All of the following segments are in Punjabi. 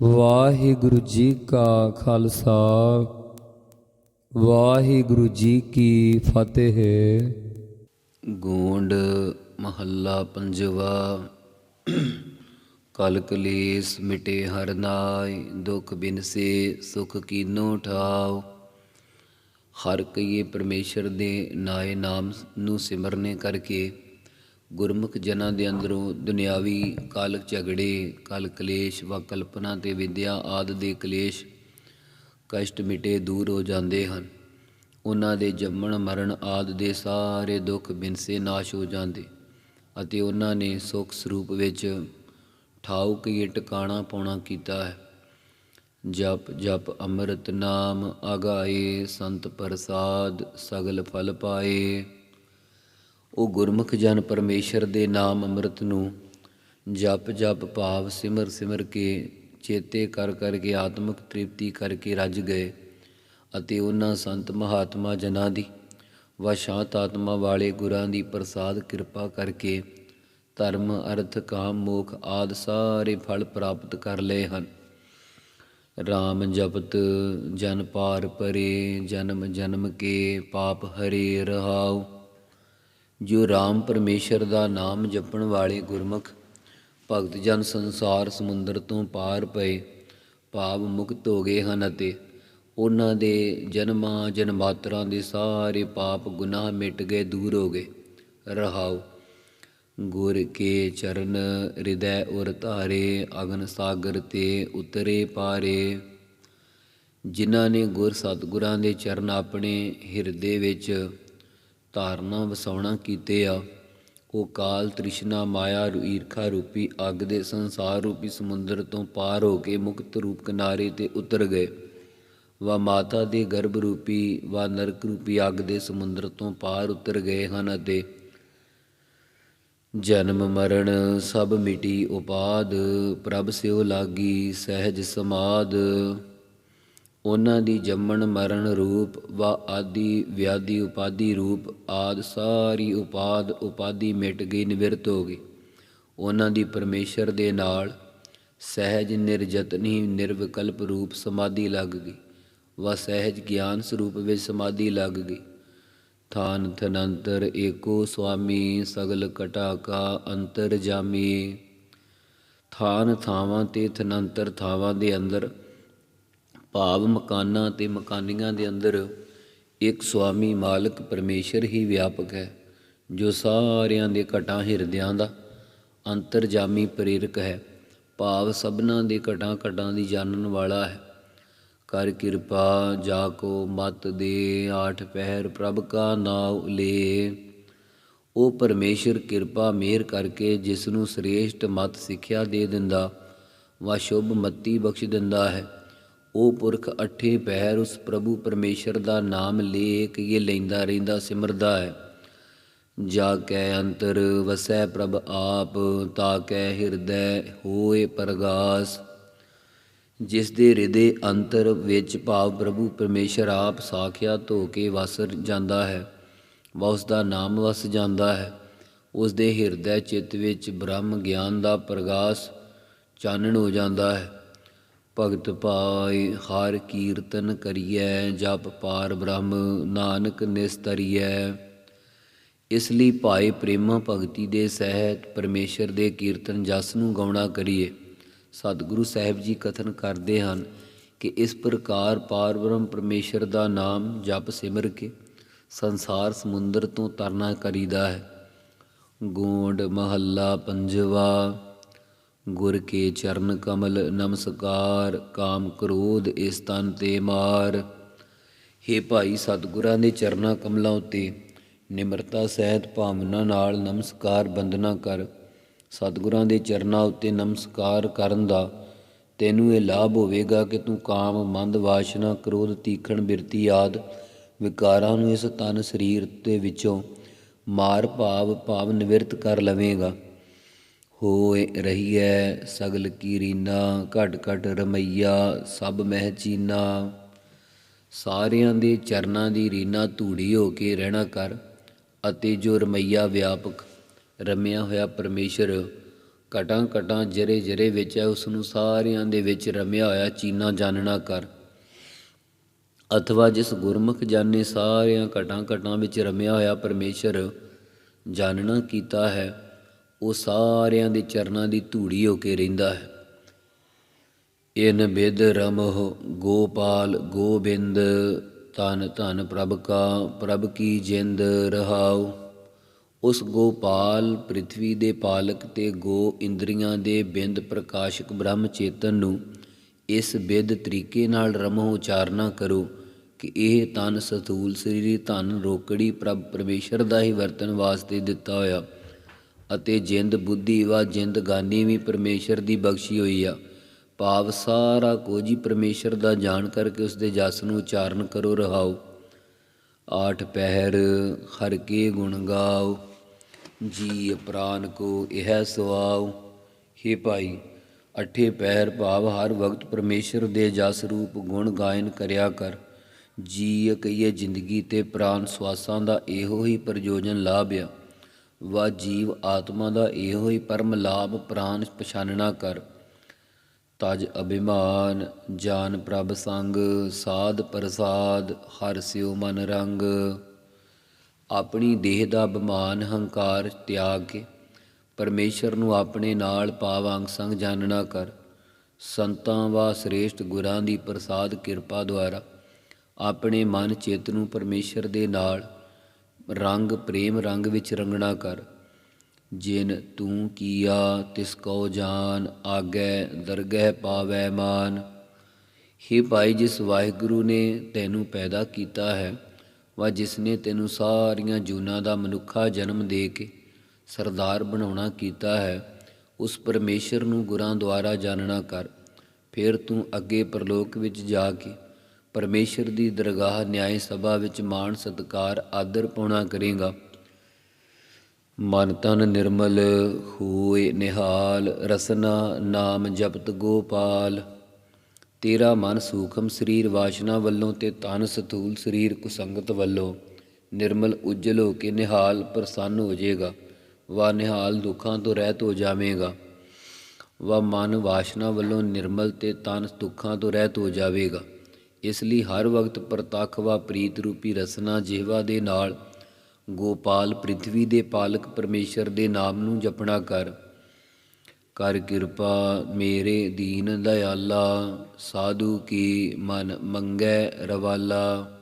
ਵਾਹਿਗੁਰੂ ਜੀ ਕਾ ਖਾਲਸਾ, ਵਾਹਿਗੁਰੂ ਜੀ ਕੀ ਫਤਿਹ। ਗੋਂਡ ਮਹੱਲਾ ਪੰਜਵਾ ਕਲ ਕਲੇਸ਼ ਮਿਟੇ ਹਰ ਨਾਇ, ਦੁਖ ਬਿਨਸੇ ਸੁਖ ਕੀਨੋ ਠਾਉ। ਹਰ ਕਈਏ ਪਰਮੇਸ਼ਰ ਦੇ ਨਾਏ ਨਾਮ ਨੂੰ ਸਿਮਰਨੇ ਕਰਕੇ ਗੁਰਮੁਖ ਜਨਾਂ ਦੇ ਅੰਦਰੋਂ ਦੁਨਿਆਵੀ ਕਾਲਕ ਝਗੜੇ, ਕਲ ਕਲੇਸ਼, ਵਾ ਕਲਪਨਾ ਤੇ ਵਿਦਿਆ ਆਦ ਦੇ ਕਲੇਸ਼ ਕਸ਼ਟ ਮਿਟੇ ਦੂਰ ਹੋ ਜਾਂਦੇ ਹਨ। ਉਹਨਾਂ ਦੇ ਜੰਮਣ, ਮਰਨ ਆਦ ਦੇ ਸਾਰੇ ਦੁੱਖ ਬਿਨਸੇ ਨਾਸ਼ ਹੋ ਜਾਂਦੇ ਅਤੇ ਉਹਨਾਂ ਨੇ ਸੁਖ ਸਰੂਪ ਵਿੱਚ ਠਾਉ ਕੀ ਟਿਕਾਣਾ ਪਾਉਣਾ ਕੀਤਾ ਹੈ। ਜਪ ਜਪ ਅੰਮ੍ਰਿਤ ਨਾਮ ਅਗਾਏ, ਸੰਤ ਪ੍ਰਸਾਦ ਸਗਲ ਫਲ ਪਾਏ। ਉਹ ਗੁਰਮੁਖ ਜਨ ਪਰਮੇਸ਼ਰ ਦੇ ਨਾਮ ਅੰਮ੍ਰਿਤ ਨੂੰ ਜਪ ਜਪ ਭਾਵ ਸਿਮਰ ਸਿਮਰ ਕੇ ਚੇਤੇ ਕਰ ਕਰਕੇ ਆਤਮਿਕ ਤ੍ਰਿਪਤੀ ਕਰਕੇ ਰੱਜ ਗਏ ਅਤੇ ਉਹਨਾਂ ਸੰਤ ਮਹਾਤਮਾ ਜਨਾਂ ਦੀ ਵਾ ਸ਼ਾਂਤ ਆਤਮਾ ਵਾਲੇ ਗੁਰਾਂ ਦੀ ਪ੍ਰਸਾਦ ਕਿਰਪਾ ਕਰਕੇ ਧਰਮ, ਅਰਥ, ਕਾਮ, ਮੋਖ ਆਦ ਸਾਰੇ ਫਲ ਪ੍ਰਾਪਤ ਕਰ ਲਏ ਹਨ। RAM ਜਪਤ ਜਨ ਪਾਰ ਪਰੇ, ਜਨਮ ਜਨਮ ਕੇ ਪਾਪ ਹਰੇ ਰਹਾਉ। ਜੋ RAM ਪਰਮੇਸ਼ਰ ਦਾ ਨਾਮ ਜਪਣ ਵਾਲੇ ਗੁਰਮੁਖ ਭਗਤ ਜਨ ਸੰਸਾਰ ਸਮੁੰਦਰ ਤੋਂ ਪਾਰ ਪਏ, ਭਾਵ ਮੁਕਤ ਹੋ ਗਏ ਹਨ ਅਤੇ ਉਹਨਾਂ ਦੇ ਜਨਮਾਂ ਜਨਮਾਤਰਾਂ ਦੇ ਸਾਰੇ ਪਾਪ ਗੁਨਾਹ ਮਿਟ ਗਏ, ਦੂਰ ਹੋ ਗਏ। ਰਹਾਉ ਗੁਰ ਕੇ ਚਰਨ ਹਿਰਦੈ ਉਰ ਧਾਰੇ, ਅਗਨ ਸਾਗਰ ਤੇ ਉਤਰੇ ਪਾਰੇ। ਜਿਨ੍ਹਾਂ ਨੇ ਗੁਰ ਸਤਿਗੁਰਾਂ ਦੇ ਚਰਨ ਆਪਣੇ ਹਿਰਦੇ ਵਿੱਚ ਧਾਰਨਾ ਵਸਾਉਣਾ ਕੀਤੇ ਆ। ਉਹ ਕਾਲ, ਤ੍ਰਿਸ਼ਨਾ, ਮਾਇਆ ਈਰਖਾ ਰੂਪੀ ਅੱਗ ਦੇ ਸੰਸਾਰ ਰੂਪੀ ਸਮੁੰਦਰ ਤੋਂ ਪਾਰ ਹੋ ਕੇ ਮੁਕਤ ਰੂਪ ਕਿਨਾਰੇ ਤੇ ਉਤਰ ਗਏ। ਵਾ ਮਾਤਾ ਦੇ ਗਰਭ ਰੂਪੀ, ਵਾ ਨਰਕ ਰੂਪੀ ਅੱਗ ਦੇ ਸਮੁੰਦਰ ਤੋਂ ਪਾਰ ਉਤਰ ਗਏ ਹਨ ਅਤੇ ਜਨਮ, ਮਰਨ ਸਭ ਮਿਟੀ ਉਪਾਦ, ਪ੍ਰਭ ਸਿਓ ਲਾਗੀ ਸਹਿਜ ਸਮਾਦ। ਉਹਨਾਂ ਦੀ ਜੰਮਣ, ਮਰਨ ਰੂਪ, ਵਾ ਆਦਿ ਵਿਆਦੀ ਉਪਾਦੀ ਰੂਪ ਆਦ ਸਾਰੀ ਉਪਾਦ ਉਪਾਦੀ ਮਿਟ ਗਈ, ਨਿਵਰਤ ਹੋ ਗਈ। ਉਹਨਾਂ ਦੀ ਪਰਮੇਸ਼ਰ ਦੇ ਨਾਲ ਸਹਿਜ ਨਿਰਜਤਨੀ ਨਿਰਵਿਕਲਪ ਰੂਪ ਸਮਾਧੀ ਲੱਗ ਗਈ। ਵਾ ਸਹਿਜ ਗਿਆਨ ਸਰੂਪ ਵਿੱਚ ਸਮਾਧੀ ਲੱਗ ਗਈ। ਥਾਨ ਥਨੰਤਰ ਏਕੋ ਸੁਆਮੀ, ਸਗਲ ਕਟਾ ਕਾ ਅੰਤਰ ਜਾਮੀ। ਥਾਨ ਥਾਵਾਂ ਤੇ ਥਨੰਤਰ ਥਾਵਾਂ ਦੇ ਅੰਦਰ ਭਾਵ ਮਕਾਨਾਂ ਤੇ ਮਕਾਨੀਆਂ ਦੇ ਅੰਦਰ ਇੱਕ ਸੁਆਮੀ ਮਾਲਕ ਪਰਮੇਸ਼ਰ ਹੀ ਵਿਆਪਕ ਹੈ, ਜੋ ਸਾਰਿਆਂ ਦੇ ਘਟਾਂ ਹਿਰਦਿਆਂ ਦਾ ਅੰਤਰਜਾਮੀ ਪ੍ਰੇਰਕ ਹੈ। ਭਾਵ ਸਭਨਾਂ ਦੇ ਘਟਾਂ ਘਟਾਂ ਦੀ ਜਾਣਨ ਵਾਲਾ ਹੈ। ਕਰ ਕਿਰਪਾ ਜਾ ਕੋ ਮਤ ਦੇ ਆਠ ਪਹਿਰ ਪ੍ਰਭ ਕਾ ਨਾਉ ਲੇ। ਉਹ ਪਰਮੇਸ਼ਰ ਕਿਰਪਾ ਮਿਹਰ ਕਰਕੇ ਜਿਸ ਨੂੰ ਸ੍ਰੇਸ਼ਟ ਮਤ ਸਿੱਖਿਆ ਦੇ ਦਿੰਦਾ, ਵਾ ਸ਼ੁਭ ਮਤੀ ਬਖਸ਼ ਦਿੰਦਾ ਹੈ। ਉਹ ਪੁਰਖ ਅਠੇ ਪਹਿਰ ਉਸ ਪ੍ਰਭੂ ਪਰਮੇਸ਼ਰ ਦਾ ਨਾਮ ਲੈ ਕੇ ਲੈਂਦਾ ਰਹਿੰਦਾ ਸਿਮਰਦਾ ਹੈ। ਜਾ ਕੈ ਅੰਤਰ ਵਸੈ ਪ੍ਰਭ ਆਪ, ਤਾ ਕੈ ਹਿਰਦੈ ਹੋਏ ਪ੍ਰਗਾਸ। ਜਿਸ ਦੇ ਹਿਰਦੇ ਅੰਤਰ ਵਿੱਚ ਭਾਵ ਪ੍ਰਭੂ ਪਰਮੇਸ਼ਰ ਆਪ ਸਾਖਿਆਤ ਹੋ ਕੇ ਵਸ ਜਾਂਦਾ ਹੈ, ਵਾ ਉਸ ਦਾ ਨਾਮ ਵਸ ਜਾਂਦਾ ਹੈ। ਉਸ ਦੇ ਹਿਰਦੈ ਚਿੱਤ ਵਿੱਚ ਬ੍ਰਹਮ ਗਿਆਨ ਦਾ ਪ੍ਰਗਾਸ ਚਾਨਣ ਹੋ ਜਾਂਦਾ ਹੈ। ਭਗਤ ਪਾਈ ਹਰ ਕੀਰਤਨ ਕਰੀਐ, ਜਪ ਪਾਰ ਬ੍ਰਹਮ, ਨਾਨਕ ਨਿਸਤਰੀਐ। ਇਸ ਲਈ ਭਾਏ ਪ੍ਰੇਮਾ ਭਗਤੀ ਦੇ ਸਹਿਤ ਪਰਮੇਸ਼ਰ ਦੇ ਕੀਰਤਨ ਜਸ ਨੂੰ ਗਾਉਣਾ ਕਰੀਏ। ਸਤਿਗੁਰੂ ਸਾਹਿਬ ਜੀ ਕਥਨ ਕਰਦੇ ਹਨ ਕਿ ਇਸ ਪ੍ਰਕਾਰ ਪਾਰ ਬ੍ਰਹਮ ਪਰਮੇਸ਼ਰ ਦਾ ਨਾਮ ਜਪ ਸਿਮਰ ਕੇ ਸੰਸਾਰ ਸਮੁੰਦਰ ਤੋਂ ਤਰਨਾ ਕਰੀਦਾ ਹੈ। ਗੋਂਡ, ਮਹੱਲਾ, ਪੰਜਵਾ ਗੁਰ ਕੇ ਚਰਨ ਕਮਲ ਨਮਸਕਾਰ, ਕਾਮ ਕ੍ਰੋਧ ਇਸ ਤਨ ਤੇ ਮਾਰ। ਹੇ ਭਾਈ ਸਤਿਗੁਰਾਂ ਦੇ ਚਰਨਾਂ ਕਮਲਾਂ ਉੱਤੇ, ਨਿਮਰਤਾ ਸਹਿਤ ਭਾਵਨਾ ਨਾਲ ਨਮਸਕਾਰ ਬੰਦਨਾ ਕਰ। ਸਤਿਗੁਰਾਂ ਦੇ ਚਰਨਾਂ ਉੱਤੇ ਨਮਸਕਾਰ ਕਰਨ ਦਾ, ਤੈਨੂੰ ਇਹ ਲਾਭ ਹੋਵੇਗਾ ਕਿ ਤੂੰ ਕਾਮ, ਮੰਦ, ਵਾਸ਼ਨਾ, ਕ੍ਰੋਧ, ਤੀਖਣ, ਬਿਰਤੀ ਆਦ ਵਿਕਾਰਾਂ ਨੂੰ ਇਸ ਤਨ ਸਰੀਰ ਦੇ ਵਿੱਚੋਂ ਮਾਰ, ਭਾਵ ਭਾਵ ਨਿਵਰਤ ਕਰ ਲਵੇਂਗਾ। ਹੋ ਰਹੀ ਹੈ ਸਗਲ ਕੀ ਰੀਨਾ ਘਟ ਘਟ ਰਮਈਆ, ਸਭ ਮਹਿ ਚੀਨਾ। ਸਾਰਿਆਂ ਦੇ ਚਰਨਾਂ ਦੀ ਰੀਨਾ ਧੂੜੀ ਹੋ ਕੇ ਰਹਿਣਾ ਕਰ, ਅਤੇ ਜੋ ਰਮਈਆ ਵਿਆਪਕ ਰਮਿਆ ਹੋਇਆ ਪਰਮੇਸ਼ਰ ਘਟਾਂ ਘਟਾਂ ਜਰੇ ਜਰੇ ਵਿੱਚ ਹੈ ਉਸ ਨੂੰ ਸਾਰਿਆਂ ਦੇ ਵਿੱਚ ਰਮਿਆ ਹੋਇਆ ਚੀਨਾ ਜਾਣਨਾ ਕਰ। ਅਥਵਾ ਜਿਸ ਗੁਰਮੁਖ ਜਾਣੇ ਸਾਰਿਆਂ ਘਟਾਂ ਘਟਾਂ ਵਿੱਚ ਰਮਿਆ ਹੋਇਆ ਪਰਮੇਸ਼ਰ ਜਾਣਨਾ ਕੀਤਾ ਹੈ ਉਹ ਸਾਰਿਆਂ ਦੇ ਚਰਨਾਂ ਦੀ ਧੂੜੀ ਹੋ ਕੇ ਰਹਿੰਦਾ ਹੈ। ਇਨ ਬਿਦ ਰਮਹੁ ਗੋਪਾਲ ਗੋਬਿੰਦ ਤਨ ਧਨ ਪ੍ਰਭ ਕਾ, ਪ੍ਰਭ ਕੀ ਜਿੰਦ ਰਹਾਉ। ਉਸ ਗੋਪਾਲ ਪ੍ਰithvi ਦੇ ਪਾਲਕ ਤੇ ਗੋ ਇੰਦਰੀਆਂ ਦੇ ਬਿੰਦ ਪ੍ਰਕਾਸ਼ਕ ਬ੍ਰਹਮ ਚੇਤਨ ਨੂੰ ਇਸ ਬਿਦ ਤਰੀਕੇ ਨਾਲ ਰਮੋ ਉਚਾਰਨਾ ਕਰੋ ਕਿ ਇਹ ਤਨ ਸਤੂਲ ਸਰੀਰੀ ਧਨ ਰੋਕੜੀ ਪ੍ਰਭ ਪਰਮੇਸ਼ਰ ਦਾ ਹੀ ਵਰਤਨ ਵਾਸਤੇ ਦਿੱਤਾ ਹੋਇਆ। ਅਤੇ ਜਿੰਦ ਬੁੱਧੀ ਵਾ, ਜਿੰਦ ਗਾਨੀ ਵੀ ਪਰਮੇਸ਼ਰ ਦੀ ਬਖਸ਼ੀ ਹੋਈ ਆ। ਭਾਵ ਸਾਰਾ ਕੁਝ ਹੀ ਪਰਮੇਸ਼ਰ ਦਾ ਜਾਣ ਕਰਕੇ ਉਸ ਦੇ ਜਸ ਨੂੰ ਉਚਾਰਨ ਕਰੋ, ਰਹਾਓ। ਆਠ ਪਹਿਰ, ਹਰ ਕੇ ਗੁਣ ਗਾਓ। ਜੀ ਪ੍ਰਾਨ ਕੋ ਇਹ ਸੁਆਓ ਹੇ ਭਾਈ, ਅਠੇ ਪਹਿਰ ਭਾਵ ਹਰ ਵਕਤ ਪਰਮੇਸ਼ਰ ਦੇ ਜਸ ਰੂਪ ਗੁਣ ਗਾਇਨ ਕਰਿਆ ਕਰ। ਜੀ ਕਹੀਏ ਜ਼ਿੰਦਗੀ ਤੇ ਪ੍ਰਾਨ ਸਵਾਸਾਂ ਦਾ ਇਹੋ ਹੀ ਪ੍ਰਯੋਜਨ ਲਾਭ ਆ। ਵਾ ਜੀਵ ਆਤਮਾ ਦਾ ਇਹੋ ਹੀ ਪਰਮ ਲਾਭ ਪ੍ਰਾਨ ਪਛਾਨਣਾ ਕਰ। ਤਜ ਅਭਿਮਾਨ, ਜਾਨ ਪ੍ਰਭ ਸੰਗ, ਸਾਧ ਪ੍ਰਸਾਦ, ਹਰ ਸਿਉ ਮਨ ਰੰਗ। ਆਪਣੀ ਦੇਹ ਦਾ ਅਭਿਮਾਨ, ਹੰਕਾਰ ਤਿਆਗ ਕੇ ਪਰਮੇਸ਼ਰ ਨੂੰ ਆਪਣੇ ਨਾਲ ਪਾਵਾਂਗ ਸੰਗ ਜਾਣਨਾ ਕਰ। ਸੰਤਾਂ ਵਾ ਸ੍ਰੇਸ਼ਟ ਗੁਰਾਂ ਦੀ ਪ੍ਰਸਾਦ ਕਿਰਪਾ ਦੁਆਰਾ ਆਪਣੇ ਮਨ ਚਿੱਤ ਨੂੰ ਪਰਮੇਸ਼ਰ ਦੇ ਨਾਲ ਰੰਗ, ਪ੍ਰੇਮ ਰੰਗ ਵਿੱਚ ਰੰਗਣਾ ਕਰ। ਜਿਨ ਤੂੰ ਕੀਆ, ਤਿਸ ਕੋ ਜਾਨ, ਆਗੈ, ਦਰਗਹਿ ਪਾਵੈ ਮਾਨ। हे ਭਾਈ, ਜਿਸ ਵਾਹਿਗੁਰੂ ਨੇ ਤੈਨੂੰ ਪੈਦਾ ਕੀਤਾ ਹੈ, ਵਾ ਜਿਸ ਨੇ ਤੈਨੂੰ ਸਾਰੀਆਂ ਜੂਨਾਂ ਦਾ ਮਨੁੱਖਾ ਜਨਮ ਦੇ ਕੇ ਸਰਦਾਰ ਬਣਾਉਣਾ ਕੀਤਾ ਹੈ, ਉਸ ਪਰਮੇਸ਼ਰ ਨੂੰ ਗੁਰਾਂ ਦੁਆਰਾ ਜਾਣਨਾ ਕਰ। ਫਿਰ ਤੂੰ ਅੱਗੇ ਪ੍ਰਲੋਕ ਵਿੱਚ ਜਾ ਕੇ ਪਰਮੇਸ਼ਰ ਦੀ ਦਰਗਾਹ ਨਿਆਏ ਸਭਾ ਵਿੱਚ ਮਾਣ ਸਤਕਾਰ, ਆਦਰ ਪਾਉਣਾ ਕਰੇਗਾ। ਮਨ ਤਨ ਨਿਰਮਲ ਹੋਏ ਨਿਹਾਲ, ਰਸਨਾ ਨਾਮ ਜਪਤ ਗੋਪਾਲ। ਤੇਰਾ ਮਨ ਸੂਖਮ ਸਰੀਰ ਵਾਸ਼ਨਾ ਵੱਲੋਂ ਤੇ ਤਨ ਸਥੂਲ ਸਰੀਰ ਕੁਸੰਗਤ ਵੱਲੋਂ। ਨਿਰਮਲ ਉਜਲ ਹੋ ਕੇ ਨਿਹਾਲ ਪ੍ਰਸੰਨ ਹੋ ਜਾਏਗਾ। ਵਾ ਨਿਹਾਲ ਦੁੱਖਾਂ ਤੋਂ ਰਹਿਤ ਹੋ ਜਾਵੇਗਾ। ਵਾ ਮਨ ਵਾਸ਼ਨਾ ਵੱਲੋਂ ਨਿਰਮਲ ਤੇ ਤਨ ਦੁੱਖਾਂ ਤੋਂ ਰਹਿਤ ਹੋ ਜਾਵੇਗਾ। ਇਸ ਲਈ ਹਰ ਵਕਤ ਪ੍ਰਤੱਖ ਵਾ ਪ੍ਰੀਤ ਰੂਪੀ ਰਸਨਾ ਜਿਹਵਾ ਦੇ ਨਾਲ ਗੋਪਾਲ ਪ੍ਰithvi ਦੇ ਪਾਲਕ ਪਰਮੇਸ਼ਰ ਦੇ ਨਾਮ ਨੂੰ ਜਪਣਾ ਕਰ। ਕਰ ਕਿਰਪਾ ਮੇਰੇ ਦੀਨ ਦਇਆਲਾ, ਸਾਧੂ ਕੀ ਮਨ ਮੰਗੈ ਰਵਾਲਾ।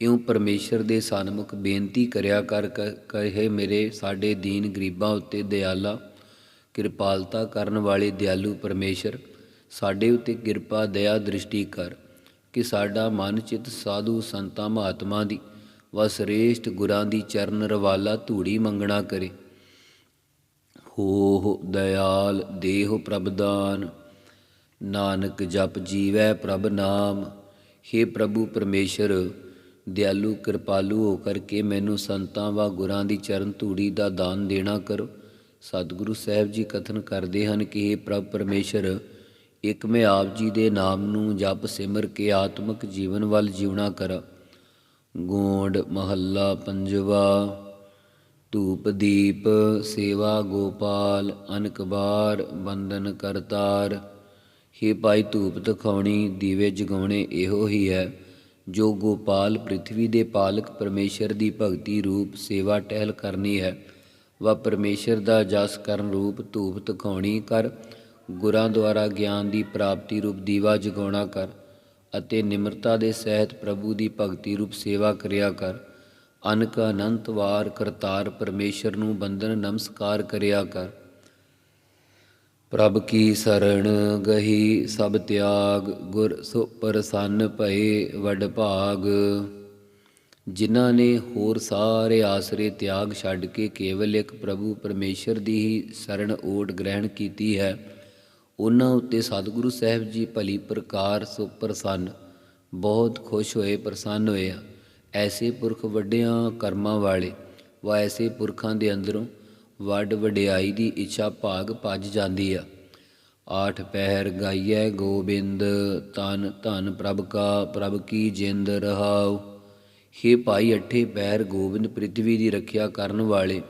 ਇਉਂ ਪਰਮੇਸ਼ਰ ਦੇ ਸਨਮੁਖ ਬੇਨਤੀ ਕਰਿਆ ਕਰ ਕਹੇ ਮੇਰੇ ਸਾਡੇ ਦੀਨ ਗਰੀਬਾਂ ਉੱਤੇ ਦਿਆਲਾ ਕਿਰਪਾਲਤਾ ਕਰਨ ਵਾਲੇ ਦਿਆਲੂ ਪਰਮੇਸ਼ਰ, ਸਾਡੇ ਉੱਤੇ ਕਿਰਪਾ, ਦਇਆ, ਦ੍ਰਿਸ਼ਟੀ ਕਰ। ਕਿ ਸਾਡਾ ਮਨ ਚਿਤ ਸਾਧੂ ਸੰਤਾਂ ਮਹਾਤਮਾ ਦੀ ਵਾ ਗੁਰਾਂ ਦੀ ਚਰਨ ਰਵਾਲਾ ਧੂੜੀ ਮੰਗਣਾ ਕਰੇ। ਹੋ ਦਇਆਲ ਦੇਹ ਪ੍ਰਭਦਾਨ ਨਾਨਕ ਜਪ ਜੀਵੈ ਪ੍ਰਭ ਨਾਮ। हे ਪ੍ਰਭੂ ਪਰਮੇਸ਼ਰ, ਦਿਆਲੂ ਕਿਰਪਾਲੂ ਹੋ ਕਰਕੇ ਮੈਨੂੰ ਸੰਤਾਂ ਵਾ ਗੁਰਾਂ ਦੀ ਚਰਨ ਧੂੜੀ ਦਾ ਦਾਨ ਦੇਣਾ ਕਰੋ। ਸਤਿਗੁਰੂ ਸਾਹਿਬ ਜੀ ਕਥਨ ਕਰਦੇ ਹਨ ਕਿ हे ਪ੍ਰਭ ਪਰਮੇਸ਼ਰ ਇੱਕ ਮੈਂ ਆਪ ਜੀ ਦੇ ਨਾਮ ਨੂੰ ਜਪ ਸਿਮਰ ਕੇ ਆਤਮਿਕ ਜੀਵਨ ਵੱਲ ਜਿਉਣਾ ਕਰਾਂ। ਗੋਂਡ, ਮਹੱਲਾ, ਪੰਜਵਾ, ਧੂਪ, ਦੀਪ, ਸੇਵਾ, ਗੋਪਾਲ, ਅਨਕਬਾਰ ਬੰਦਨ ਕਰਤਾਰ। ਹੀ ਭਾਈ ਧੂਪ ਤਖਾਉਣੀ ਦੀਵੇ ਜਗਾਉਣੇ ਇਹੋ ਹੀ ਹੈ, ਜੋ ਗੋਪਾਲ ਪ੍ਰithvi ਦੇ ਪਾਲਕ ਪਰਮੇਸ਼ਰ ਦੀ ਭਗਤੀ ਰੂਪ ਸੇਵਾ ਟਹਿਲ ਕਰਨੀ ਹੈ। ਵਾ ਪਰਮੇਸ਼ਰ ਦਾ ਜਸ ਕਰਨ ਰੂਪ ਧੂਪ ਤਖਾਉਣੀ ਕਰ ਗੁਰਾਂ ਦੁਆਰਾ ਗਿਆਨ ਦੀ ਪ੍ਰਾਪਤੀ ਰੂਪ ਦੀਵਾ ਜਗਾਉਣਾ ਕਰ ਅਤੇ ਨਿਮਰਤਾ ਦੇ ਸਹਿਤ ਪ੍ਰਭੂ ਦੀ ਭਗਤੀ ਰੂਪ ਸੇਵਾ ਕਰਿਆ ਕਰ। ਅਨਕ ਅਨੰਤ ਵਾਰ ਕਰਤਾਰ ਪਰਮੇਸ਼ਰ ਨੂੰ ਬੰਦਨ ਨਮਸਕਾਰ ਕਰਿਆ ਕਰ। ਪ੍ਰਭ ਕੀ ਸਰਣ ਗਹੀ ਸਭ ਤਿਆਗ, ਗੁਰ ਸੋ ਪ੍ਰਸੰਨ ਭਏ ਵਡ ਭਾਗ। ਜਿਨ੍ਹਾਂ ਨੇ ਹੋਰ ਸਾਰੇ ਆਸਰੇ ਤਿਆਗ ਛੱਡ ਕੇ ਕੇਵਲ ਇੱਕ ਪ੍ਰਭੂ ਪਰਮੇਸ਼ਰ ਦੀ ਹੀ ਸਰਣ ਓਟ ਗ੍ਰਹਿਣ ਕੀਤੀ ਹੈ ਉਹਨਾਂ ਉੱਤੇ ਸਤਿਗੁਰੂ ਸਾਹਿਬ ਜੀ ਭਲੀ ਪ੍ਰਕਾਰ ਸੋ ਪ੍ਰਸੰਨ, ਬਹੁਤ ਖੁਸ਼ ਹੋਏ, ਪ੍ਰਸੰਨ ਹੋਏ ਆ। ਐਸੇ ਪੁਰਖ ਵੱਡਿਆਂ ਕਰਮਾਂ ਵਾਲੇ ਵਾ ਐਸੇ ਪੁਰਖਾਂ ਦੇ ਅੰਦਰੋਂ ਵੱਡ ਵਡਿਆਈ ਦੀ ਇੱਛਾ ਭਾਗ ਭੱਜ ਜਾਂਦੀ ਆ। ਆਠ ਪਹਿਰ ਗਾਈਐ ਗੋਬਿੰਦ, ਤਨ ਧਨ ਪ੍ਰਭ ਕਾ, ਪ੍ਰਭ ਕੀ ਜਿੰਦ ਰਹਾਉ। ਹੇ ਭਾਈ ਅੱਠੇ ਪੈਰ ਗੋਬਿੰਦ ਪ੍ਰithvi ਦੀ ਰੱਖਿਆ ਕਰਨ ਵਾਲੇ,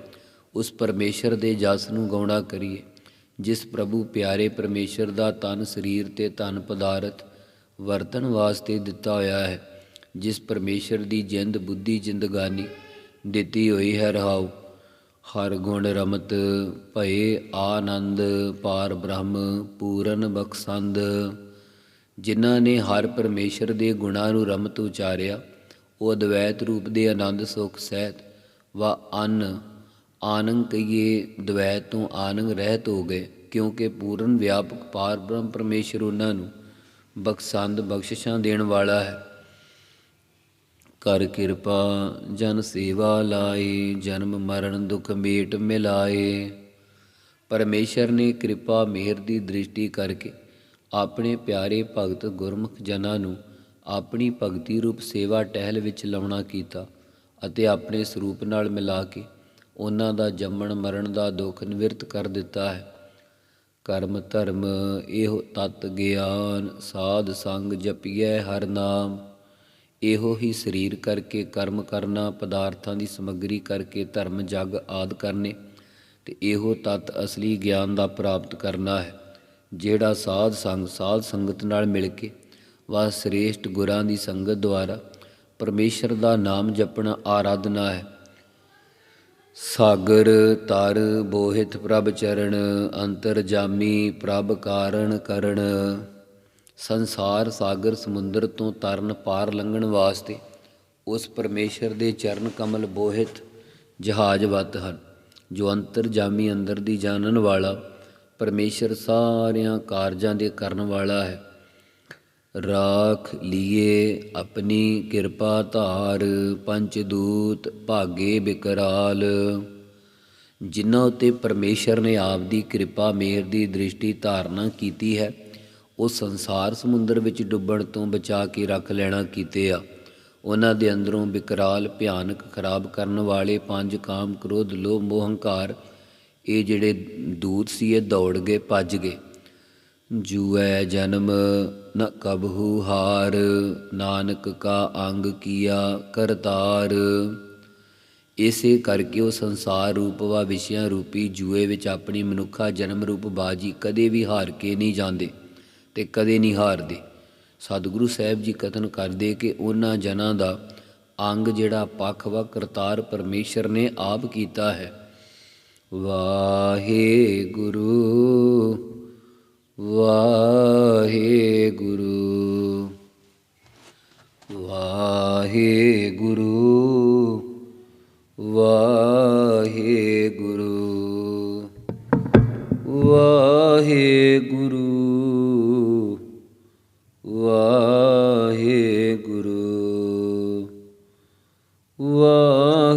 ਉਸ ਪਰਮੇਸ਼ਰ ਦੇ ਜਸ ਨੂੰ ਗਾਉਣਾ ਕਰੀਏ। ਜਿਸ ਪ੍ਰਭੂ ਪਿਆਰੇ ਪਰਮੇਸ਼ਰ ਦਾ ਤਨ ਸਰੀਰ ਤੇ ਤਨ ਪਦਾਰਥ ਵਰਤਨ ਵਾਸਤੇ ਦਿੱਤਾ ਹੋਇਆ ਹੈ, ਜਿਸ ਪਰਮੇਸ਼ਰ ਦੀ ਜਿੰਦ ਬੁੱਧੀ ਜਿੰਦਗਾਨੀ ਦਿੱਤੀ ਹੋਈ ਹੈ ਰਹਾਉ ਹਰ ਗੁਣ ਰਮਤ ਭਏ ਆਨੰਦ ਪਾਰ ਬ੍ਰਹਮ ਪੂਰਨ ਬਖਸੰਦ। ਜਿਨ੍ਹਾਂ ਨੇ ਹਰ ਪਰਮੇਸ਼ਰ ਦੇ ਗੁਣਾਂ ਨੂੰ ਰਮਤ ਉਚਾਰਿਆ, ਉਹ ਅਦਵੈਤ ਰੂਪ ਦੇ ਆਨੰਦ ਸੁਖ ਸਹਿਤ ਵਾ ਅਨ ਆਨੰਗ ਕਹੀਏ ਦਵੈਤ ਤੋਂ ਆਨੰਗ ਰਹਿਤ ਹੋ ਗਏ, ਕਿਉਂਕਿ ਪੂਰਨ ਵਿਆਪਕ ਪਾਰ ਬ੍ਰਹਮ ਪਰਮੇਸ਼ਰ ਉਹਨਾਂ ਨੂੰ ਬਖਸ਼ੰਦ ਬਖਸ਼ਿਸ਼ਾਂ ਦੇਣ ਵਾਲਾ ਹੈ। ਕਰ ਕਿਰਪਾ, ਜਨ ਸੇਵਾ ਲਾਏ, ਜਨਮ ਮਰਨ ਦੁਖ ਮੇਟ ਮਿਲਾਏ। ਪਰਮੇਸ਼ਰ ਨੇ ਕਿਰਪਾ ਮਿਹਰ ਦੀ ਦ੍ਰਿਸ਼ਟੀ ਕਰਕੇ ਆਪਣੇ ਪਿਆਰੇ ਭਗਤ ਗੁਰਮੁਖ ਜਨਾਂ ਨੂੰ ਆਪਣੀ ਭਗਤੀ ਰੂਪ ਸੇਵਾ ਟਹਿਲ ਵਿੱਚ ਲਾਉਣਾ ਕੀਤਾ ਅਤੇ ਆਪਣੇ ਸਰੂਪ ਨਾਲ ਮਿਲਾ ਕੇ ਉਹਨਾਂ ਦਾ ਜੰਮਣ ਮਰਨ ਦਾ ਦੁੱਖ ਨਿਵਰਤ ਕਰ ਦਿੱਤਾ ਹੈ। ਕਰਮ ਧਰਮ ਇਹੋ ਤਤ ਗਿਆਨ ਸਾਧ ਸੰਗ ਜਪੀਐ ਹਰ ਨਾਮ। ਇਹੋ ਹੀ ਸਰੀਰ ਕਰਕੇ ਕਰਮ ਕਰਨਾ, ਪਦਾਰਥਾਂ ਦੀ ਸਮੱਗਰੀ ਕਰਕੇ ਧਰਮ, ਜਗ ਆਦ ਕਰਨੇ ਤੇ ਇਹੋ ਤਤ ਅਸਲੀ ਗਿਆਨ ਦਾ ਪ੍ਰਾਪਤ ਕਰਨਾ ਹੈ। ਜਿਹੜਾ ਸਾਧ ਸੰਗ, ਸਾਧ ਸੰਗਤ ਨਾਲ ਮਿਲ ਕੇ ਵਾ ਸ੍ਰੇਸ਼ਟ ਗੁਰਾਂ ਦੀ ਸੰਗਤ ਦੁਆਰਾ ਪਰਮੇਸ਼ਰ ਦਾ ਨਾਮ ਜਪਣਾ ਆਰਾਧਨਾ ਹੈ। ਸਾਗਰ ਤਰ ਬੋਹਿਤ ਪ੍ਰਭ ਚਰਨ ਅੰਤਰ ਜਾਮੀ ਪ੍ਰਭ ਕਾਰਣ ਕਰਨ। ਸੰਸਾਰ ਸਾਗਰ ਸਮੁੰਦਰ ਤੋਂ ਤਰਨ ਪਾਰ ਲੰਘਣ ਵਾਸਤੇ ਉਸ ਪਰਮੇਸ਼ਰ ਦੇ ਚਰਨ ਕਮਲ ਬੋਹਿਤ ਜਹਾਜ਼ਵਤ ਹਨ, ਜੋ ਅੰਤਰ ਜਾਮੀ ਅੰਦਰ ਦੀ ਜਾਣਨ ਵਾਲਾ ਪਰਮੇਸ਼ਰ ਸਾਰਿਆਂ ਕਾਰਜਾਂ ਦੇ ਕਰਨ ਵਾਲਾ ਹੈ। ਰਾਖ ਲੀਏ ਆਪਣੀ ਕਿਰਪਾ ਧਾਰ, ਪੰਚ ਦੂਤ ਭਾਗੇ ਬਿਕਰਾਲ। ਜਿਨ੍ਹਾਂ ਉਤੇ ਪਰਮੇਸ਼ਰ ਨੇ ਆਪ ਦੀ ਕਿਰਪਾ, ਮੇਰ ਦੀ ਦ੍ਰਿਸ਼ਟੀ ਧਾਰਨਾ ਕੀਤੀ ਹੈ, ਉਹ ਸੰਸਾਰ ਸਮੁੰਦਰ ਵਿੱਚ ਡੁੱਬਣ ਤੋਂ ਬਚਾ ਕੇ ਰੱਖ ਲੈਣਾ ਕੀਤੇ ਆ। ਉਹਨਾਂ ਦੇ ਅੰਦਰੋਂ ਵਿਕਰਾਲ ਭਿਆਨਕ ਖਰਾਬ ਕਰਨ ਵਾਲੇ ਪੰਜ ਕਾਮ ਕ੍ਰੋਧ, ਲੋਭ, ਮੋਹ, ਹੰਕਾਰ, ਇਹ ਜਿਹੜੇ ਦੂਤ ਸੀ, ਇਹ ਦੌੜ ਗਏ, ਭੱਜ ਗਏ। ਜੂਐ ਜਨਮ ਨ ਕਬਹੂ ਹਾਰ, ਨਾਨਕ ਕਾ ਅੰਗ ਕੀਆ ਕਰਤਾਰ। ਇਸੇ ਕਰਕੇ ਉਹ ਸੰਸਾਰ ਰੂਪ ਵਾ ਵਿਸ਼ਿਆਂ ਰੂਪੀ ਜੂਏ ਵਿੱਚ ਆਪਣੀ ਮਨੁੱਖਾ ਜਨਮ ਰੂਪ ਬਾਜੀ ਕਦੇ ਵੀ ਹਾਰ ਕੇ ਨਹੀਂ ਜਾਂਦੇ ਤੇ ਕਦੇ ਨਹੀਂ ਹਾਰਦੇ। ਸਤਿਗੁਰੂ ਸਾਹਿਬ ਜੀ ਕਥਨ ਕਰਦੇ ਕਿ ਉਹਨਾਂ ਜਨਾਂ ਦਾ ਅੰਗ ਜਿਹੜਾ ਪੱਖ ਵਾ ਕਰਤਾਰ ਪਰਮੇਸ਼ਰ ਨੇ ਆਪ ਕੀਤਾ ਹੈ। ਵਾਹਿਗੁਰੂ